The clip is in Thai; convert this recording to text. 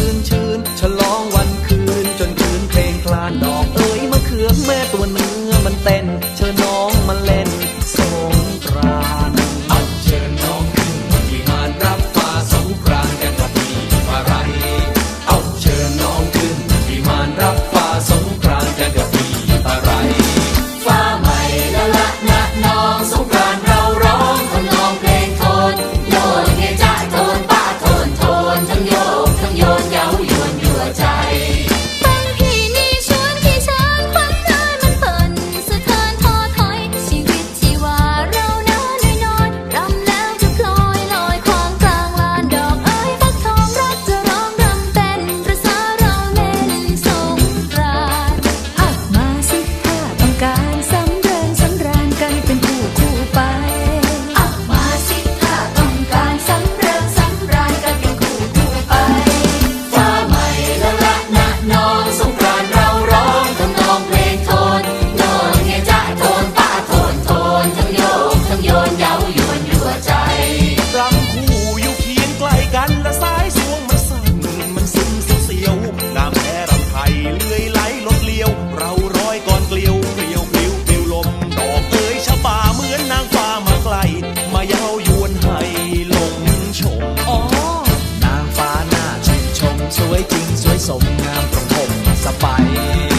ชื่นชื่นฉลองวันคื วยสมงามตรงผมสบาย